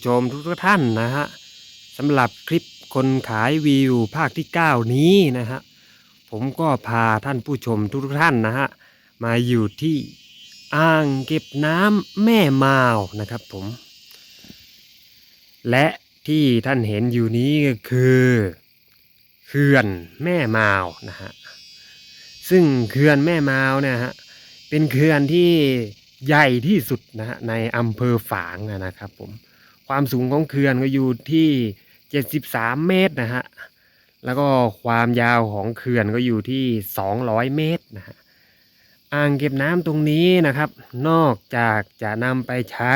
ท่านผู้ชมทุกท่านนะฮะสำหรับคลิปคนขายวิวภาคที่ 9 นี้นะฮะผมก็พาท่านผู้ชมทุกท่านนะฮะมาอยู่ที่อ่างเก็บน้ำแม่มาวนะครับผม และที่ท่านเห็นอยู่นี้ก็คือเขื่อนแม่มาวนะฮะซึ่งเขื่อนแม่มาวเนี่ยฮะเป็นเขื่อนที่ใหญ่ที่สุดนะฮะในอำเภอฝางนะครับผม ความสูงของเขื่อนก็อยู่ที่ 73 เมตรนะฮะ แล้วก็ความยาวของเขื่อนก็อยู่ที่ 200 เมตรนะฮะ อ่างเก็บน้ำตรงนี้นะครับ นอกจากจะนำไปใช้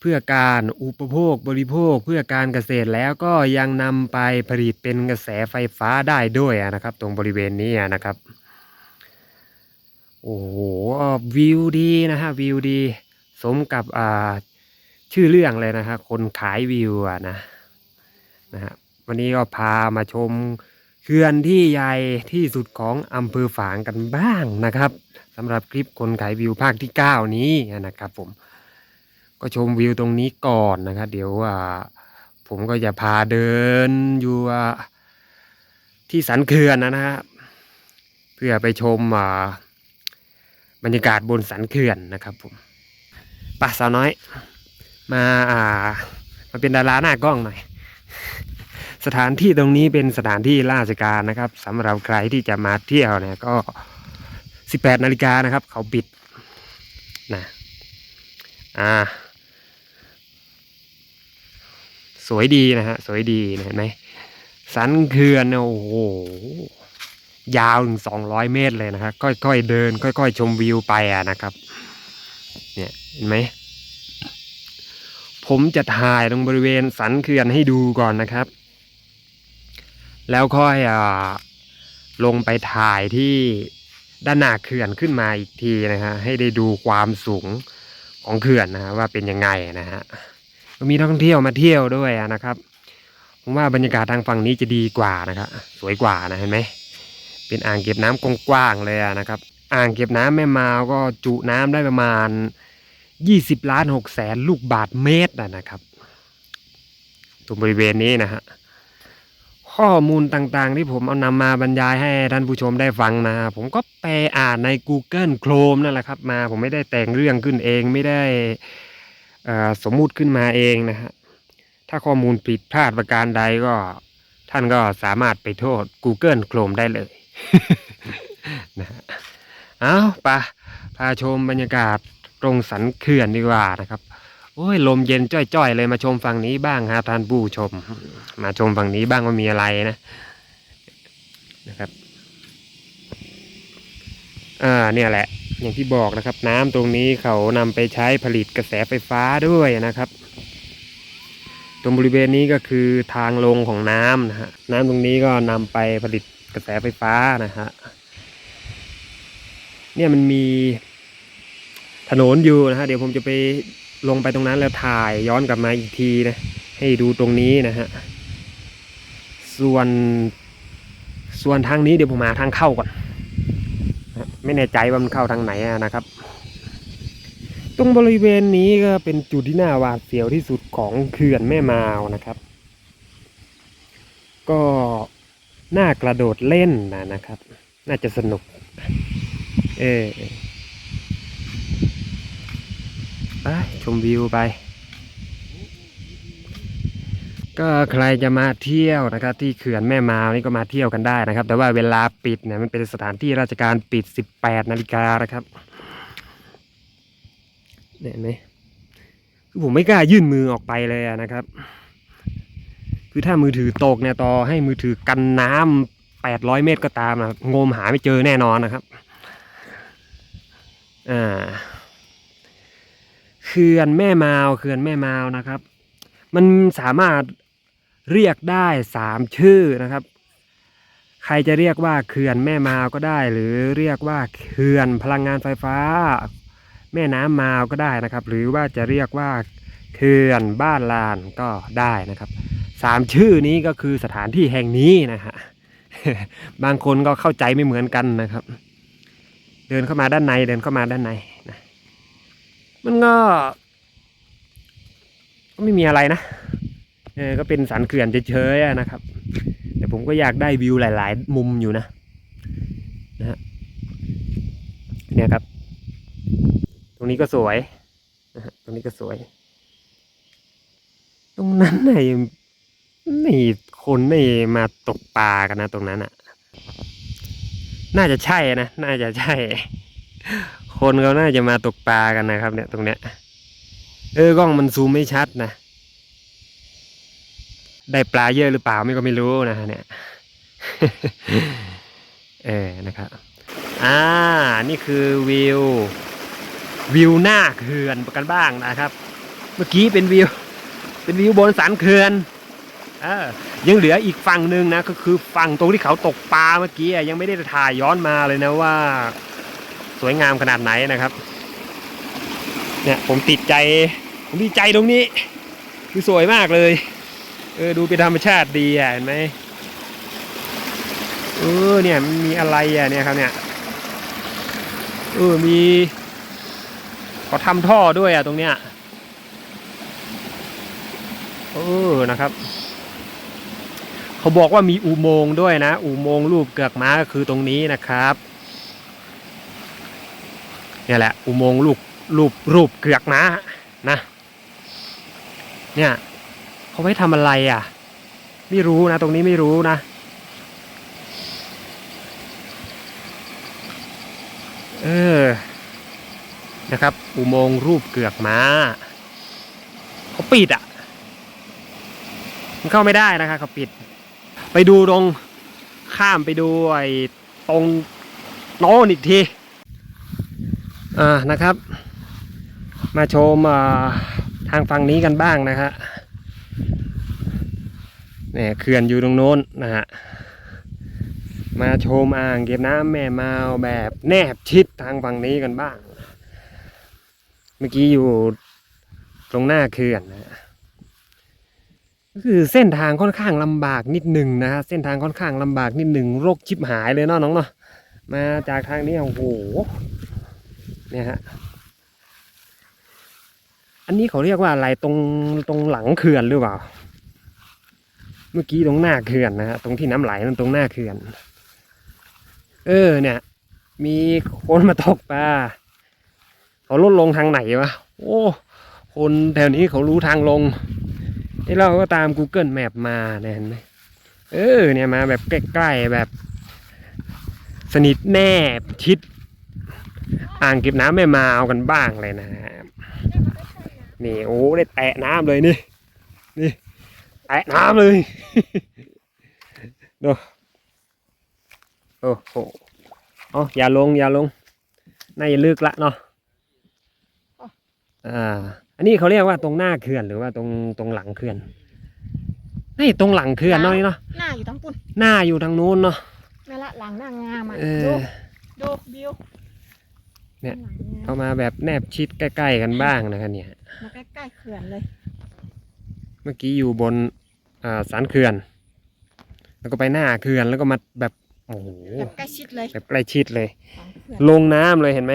เพื่อการอุปโภคบริโภคเพื่อการเกษตรแล้วก็ยังนำไปผลิตเป็นกระแสไฟฟ้าได้ด้วยนะครับ ตรงบริเวณนี้นะครับ โอ้โหวิวดีนะฮะวิวดี สมกับอ่า ชื่อเรื่องเลยนะฮะคนขายวิวอะนะนะฮะวันนี้ก็พามาชมเขื่อนที่ใหญ่ที่สุดของอำเภอฝางกันบ้างนะครับสำหรับคลิปคนขายวิวภาคที่ 9 นี้นะครับผมก็ชมวิวตรงนี้ก่อนนะครับ เดี๋ยวผมก็จะพาเดินอยู่ที่สันเขื่อนนะฮะเพื่อไปชมบรรยากาศบนสันเขื่อนนะครับผมป่ะสาวน้อย มาอ่ามาเป็นดาราหน้ากล้องหน่อย สถานที่ตรงนี้เป็นสถานที่ราชการนะครับสำหรับใครที่จะมาเที่ยวเนี่ยก็ 18นาฬิกานะครับ เขาปิดนะอ่า สวยดีนะฮะสวยดีเห็นไหมสันเขื่อนเนี่ยโอ้โหยาวถึงสองร้อยเมตรเลยนะครับค่อยๆเดิน ค่อย ๆ ชมวิวไปอะนะครับ เนี่ยเห็นไหม ผมจะถ่ายตรงบริเวณสันเขื่อนให้ดูก่อนนะครับ แล้วค่อยอลงไปถ่ายที่ด้านหน้าเขื่อนขึ้นมาอีกทีนะฮะให้ได้ดูความสูงของเขื่อนนะฮะว่าเป็นยังไงนะฮะมีนักท่องเที่ยวมาเที่ยวด้วยนะครับผมว่าบรรยากาศทางฝั่งนี้จะดีกว่านะครับสวยกว่านะเห็นไหมเป็นอ่างเก็บน้ำกว้างๆเลยนะครับ อ่างเก็บน้ำแม่มาวก็จุน้ำได้ประมาณ 20ล้าน6แสนลูกบาทเมตรนะครับตรงบริเวณนี้นะฮะข้อมูลต่างๆ ที่ผมเอานำมาบรรยายให้ท่านผู้ชมได้ฟังนะ ผมก็ไปอ่านใน Google Chrome นั่นแหละครับ มาผมไม่ได้แต่งเรื่องขึ้นเองไม่ได้สมมุติขึ้นมาเองนะฮะถ้าข้อมูลผิดพลาดประการใดก็ ท่านก็สามารถไปโทษ Google Chrome ได้เลยนะฮะเอาไปะพาชมบรรยากาศ ตรงสันเขื่อนดีกว่านะครับ โอ้ยลมเย็นจ้อยๆเลยมาชมฝั่งนี้บ้างครับท่านผู้ชม มาชมฝั่งนี้บ้างว่ามีอะไรนะนะครับอ่าเนี่ยแหละ อย่างที่บอกนะครับ น้ำตรงนี้เขานำไปใช้ผลิตกระแสไฟฟ้าด้วยนะครับ ตรงบริเวณนี้ก็คือทางลงของน้ำนะฮะน้ำตรงนี้ก็นำไปผลิตกระแสไฟฟ้านะฮะเนี่ยมันมี ถนนอยู่นะฮะเดี๋ยวผมจะไปลงไปตรงนั้นแล้วถ่ายย้อนกลับมาอีกทีนะ ให้ดูตรงนี้นะฮะส่วนส่วนทางนี้เดี๋ยวผมหาทางเข้าก่อนไม่แน่ใจว่ามันเข้าทางไหนนะครับ ตรงบริเวณนี้ก็เป็นจุดที่น่าหวาดเสียวที่สุดของเขื่อนแม่มาวนะครับ ก็น่ากระโดดเล่นนะนะครับ น่าจะสนุก เออ ไปชมวิวไป ก็ใครจะมาเที่ยวนะครับ ที่เขื่อนแม่มาวนี่ก็มาเที่ยวกันได้นะครับ แต่ว่าเวลาปิดเนี่ยมันเป็นสถานที่ราชการปิด 18 นาฬิกานะครับเห็นไหมคือผมไม่กล้ายื่นมือออกไปเลยนะครับ คือถ้ามือถือตกเนี่ยต่อให้มือถือกันน้ำ800เมตรก็ตามนะงมหาไม่เจอแน่นอนนะครับ อ่า เขื่อนแม่มาวเขื่อนแม่มาวนะครับ มันสามารถเรียกได้สามชื่อนะครับ ใครจะเรียกว่าเขื่อนแม่มาวก็ได้ หรือเรียกว่าเขื่อนพลังงานไฟฟ้า แม่น้ำมาวก็ได้นะครับ หรือว่าจะเรียกว่าเขื่อนบ้านลานก็ได้นะครับสามชื่อนี้ก็คือสถานที่แห่งนี้นะฮะบางคนก็เข้าใจไม่เหมือนกันนะครับ เดินเข้ามาด้านในเดินเข้ามาด้านใน มันก็ ก็ไม่มีอะไรนะเออก็เป็นสันเขื่อนเฉยๆนะครับ แต่ผมก็อยากได้วิวหลาย ๆ มุมอยู่นะนะฮะเนี่ยครับ ตรงนี้ก็สวยนะฮะตรงนี้ก็สวย ตรงนั้นไหนไม่คนไม่มาตกปลากันนะตรงนั้นอะ น่าจะใช่นะ น่าจะใช่ คนเขาน่าจะมาตกปลากันนะครับ เนี่ยตรงเนี้ย เออกล้องมันซูมไม่ชัดนะ ได้ปลาเยอะหรือเปล่าไม่ก็ไม่รู้นะฮะเนี่ย เออนะครับ อ่า นี่คือวิว วิวหน้าเขื่อนกันบ้างนะครับ เมื่อกี้เป็นวิว เป็นวิวบนสันเขื่อนเออยังเหลืออีกฝั่งหนึ่งนะ ก็คือฝั่งตรงที่เขาตกปลาเมื่อกี้ยังไม่ได้ถ่ายย้อนมาเลยนะว่า สวยงามขนาดไหนนะครับ เนี่ยผมติดใจ ผมดีใจตรงนี้ คือสวยมากเลย เออดูเป็นธรรมชาติดีอะเห็นไหมเออเนี่ยมันมีอะไรอะเนี่ยครับเนี่ยเออมีเขาทำท่อด้วยอะตรงเนี้ยเออนะครับ เขาบอกว่ามีอุโมงค์ด้วยนะ อุโมงค์รูปเกือกม้าก็คือตรงนี้นะครับ นี่ยแหละ อุโมงค์รูปรูปรูปเกือกม้านะเนี่ยเขาไว้ทำอะไรอะ ไม่รู้นะ ตรงนี้ไม่รู้นะ เออนะครับ อุโมงค์รูปเกือกม้าเขาปิดอะ มันเข้าไม่ได้นะครับเขาปิด ไปดูตรงข้ามไปดูไอ้ตรงโน้นอีกที อ่านะครับ มาชมทางฝั่งนี้กันบ้างนะฮะเนี่ยเขื่อนอยู่ตรงโน้นนะฮะมาชมอ่างเก็บน้ำแม่มาวแบบแนบชิดทางฝั่งนี้กันบ้าง เมื่อกี้อยู่ตรงหน้าเขื่อนนะฮะก็คือเส้นทางค่อนข้างลำบากนิดหนึ่งนะฮะเส้นทางค่อนข้างลำบากนิดหนึ่งโรคชิบหายเลยเนาะน้องเนาะมาจากทางนี้โอ้โห เนี่ยฮะอันนี้เขาเรียกว่าอะไรตรงตรงหลังเขื่อนหรือเปล่า เมื่อกี้ตรงหน้าเขื่อนนะฮะตรงที่น้ำไหลนั่นตรงหน้าเขื่อน เออเนี่ย มีคนมาตกปลาเขาลดลงทางไหนวะโอ้คนแถวนี้เขารู้ทางลงนี่เราก็ตาม Google Map มาเนี่ยเห็นไหมเออเนี่ยมาแบบใกล้ๆแบบ สนิทแนบชิด อ่างเก็บน้ำแม่มาเอากันบ้างเลยนะฮะนี่โอ้ได้แตะน้ำเลยนี่นี่แตะน้ำเลยดูโอ้โหอ๋ออย่าลงอย่าลงน่าจะลึกละเนาะอ่าอันนี้เขาเรียกว่าตรงหน้าเขื่อนหรือว่าตรงตรงหลังเขื่อนนี่ตรงหลังเขื่อนเนาะนี่เนาะหน้าอยู่ทั้งปุ่นหน้าอยู่ทางนู้นเนาะนั่นละหลังหน้างามอะเอดูอดูบิว เนี่ยหลังงามเอามาแบบแนบชิดใกล้ๆกันบ้างนะครับเนี่ย มาใกล้ๆเขื่อนเลย เมื่อกี้อยู่บนอ่าสันเขื่อน แล้วก็ไปหน้าเขื่อนแล้วก็มาแบบโอ้โหแบบใกล้ชิดเลยแบบใกล้ชิดเลยหลังเขื่อนลงน้ำเลยเห็นไหม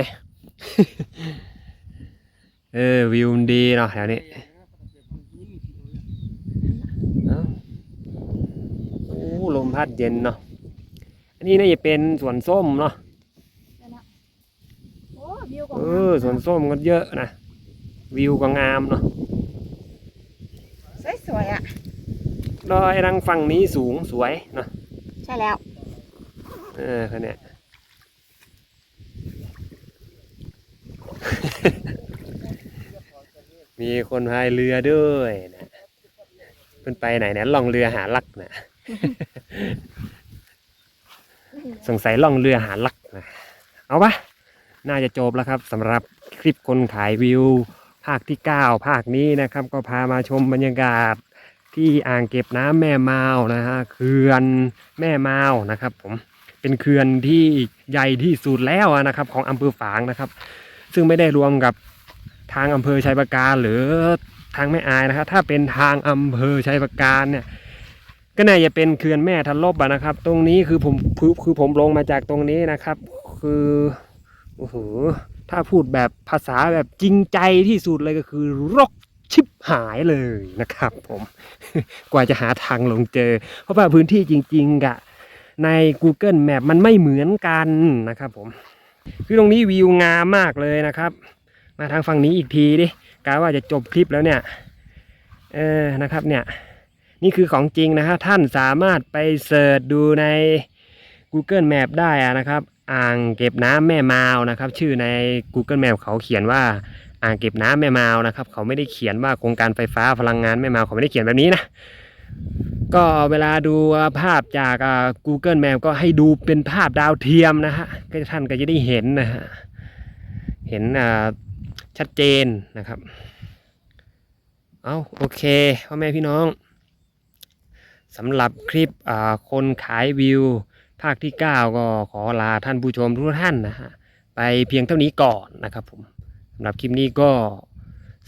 เออวิวมันดีเนาะแถวนี้เอ้าโอ้ลมพัดเย็นเนาะอันนี้น่าจะเป็นสวนส้มเนาะนั่นละ โอ้บิวของเออสวนส้มก็เยอะนะ วิวก็งามเนาะสวยๆอะดอยรังฝั่งนี้สูงสวยเนาะใช่แล้ว เออคันเนี้ยมีคนพายเรือด้วยนะมันไปไหนเนี่ยล่องเรือหาลักนะสงสัยล่องเรือหาลักนะเอาปะ น่าจะจบแล้วครับสำหรับคลิปคนขายวิว ภาคที่ 9 ภาคนี้นะครับ ก็พามาชมบรรยากาศที่อ่างเก็บน้ำแม่มาวนะฮะเขื่อนแม่มาวนะครับ ผมเป็นเขื่อนที่ใหญ่ที่สุดแล้วนะครับ ของอำเภอฝางนะครับ ซึ่งไม่ได้รวมกับทางอำเภอชัยประการหรือทางแม่อายนะครับ ถ้าเป็นทางอำเภอชัยประการเนี่ยก็น่าจะเป็นเขื่อนแม่ทันลบนะครับ ตรงนี้คือผมคือคือผมลงมาจากตรงนี้นะครับ คือ โอ้โห ถ้าพูดแบบภาษาแบบจริงใจที่สุดเลยก็คือรกชิบหายเลยนะครับผม กว่าจะหาทางลงเจอ เพราะว่าพื้นที่จริงๆกะใน Google Map มันไม่เหมือนกันนะครับผม คือตรงนี้วิวงามมากเลยนะครับ มาทางฝั่งนี้อีกทีดิกาว่าจะจบคลิปแล้วเนี่ย เออ นะครับเนี่ย นี่คือของจริงนะฮะท่านสามารถไปเสิร์ชดูใน Google Map ได้อะนะครับ อ่างเก็บน้ำแม่มาวนะครับ ชื่อใน Google Map เขาเขียนว่าอ่างเก็บน้ำแม่มาวนะครับ เขาไม่ได้เขียนว่าโครงการไฟฟ้าพลังงานแม่มาวเขาไม่ได้เขียนแบบนี้นะก็เวลาดูภาพจาก Google Map ก็ให้ดูเป็นภาพดาวเทียมนะฮะก็ท่านก็จะได้เห็นนะฮะเห็นอ่าชัดเจนนะครับ เอาโอเคพ่อแม่พี่น้องสำหรับคลิปคนขายวิว ภาคที่ 9 ก็ขอลาท่านผู้ชมทุกท่านนะฮะไปเพียงเท่านี้ก่อนนะครับผมสำหรับคลิปนี้ก็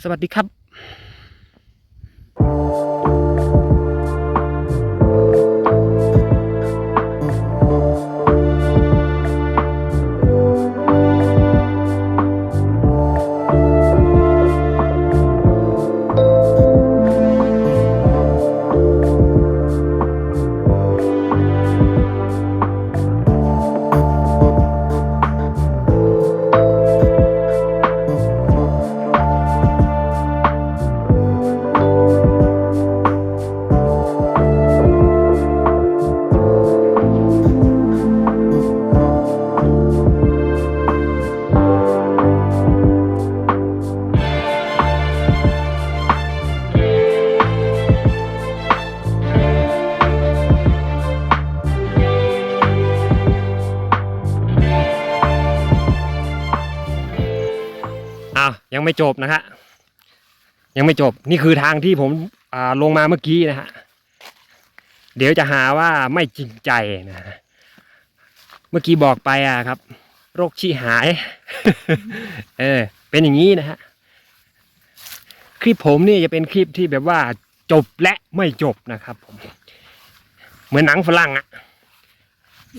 สวัสดีครับ อ้าวยังไม่จบนะฮะยังไม่จบนี่คือทางที่ผมลงมาเมื่อกี้นะฮะเดี๋ยวจะหาว่าไม่จริงใจนะฮะเมื่อกี้บอกไปอะครับ โรคชี้หาย เออ เป็นอย่างนี้นะฮะคลิปผมนี่จะเป็นคลิปที่แบบว่าจบและไม่จบนะครับผมเหมือนหนังฝรั่งอะ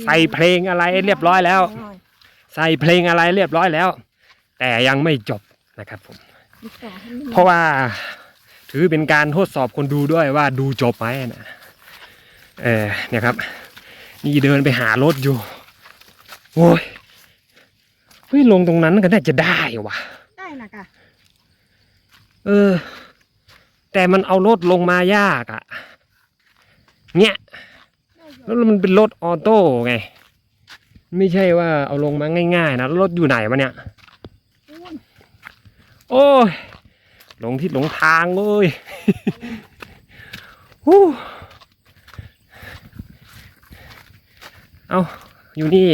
ใส่เพลงอะไรเรียบร้อยแล้ว ใส่เพลงอะไรเรียบร้อยแล้ว แต่ยังไม่จบ นะครับผมมีต่อให้มันเพราะว่าถือเป็นการทดสอบคนดูด้วยว่าดูจบไหมนะเออเนี่ยครับ นี่เดินไปหารถอยู่โอ้ยเฮ้ยลงตรงนั้นก็น่าจะได้ว่ะได้นะกะเออ แต่มันเอารถลงมายากอะ่ะเนี่ยได้อยู่แล้วมันเป็นรถออโต้ไง ไม่ใช่ว่าเอาลงมาง่ายๆนะแล้วรถอยู่ไหนวะเนี่ยอ้วน โอ้ยหลงทิศหลงทางเลยฮู้เอาอยู่นี่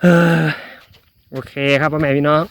เออ โอเคครับพ่อแม่พี่น้อง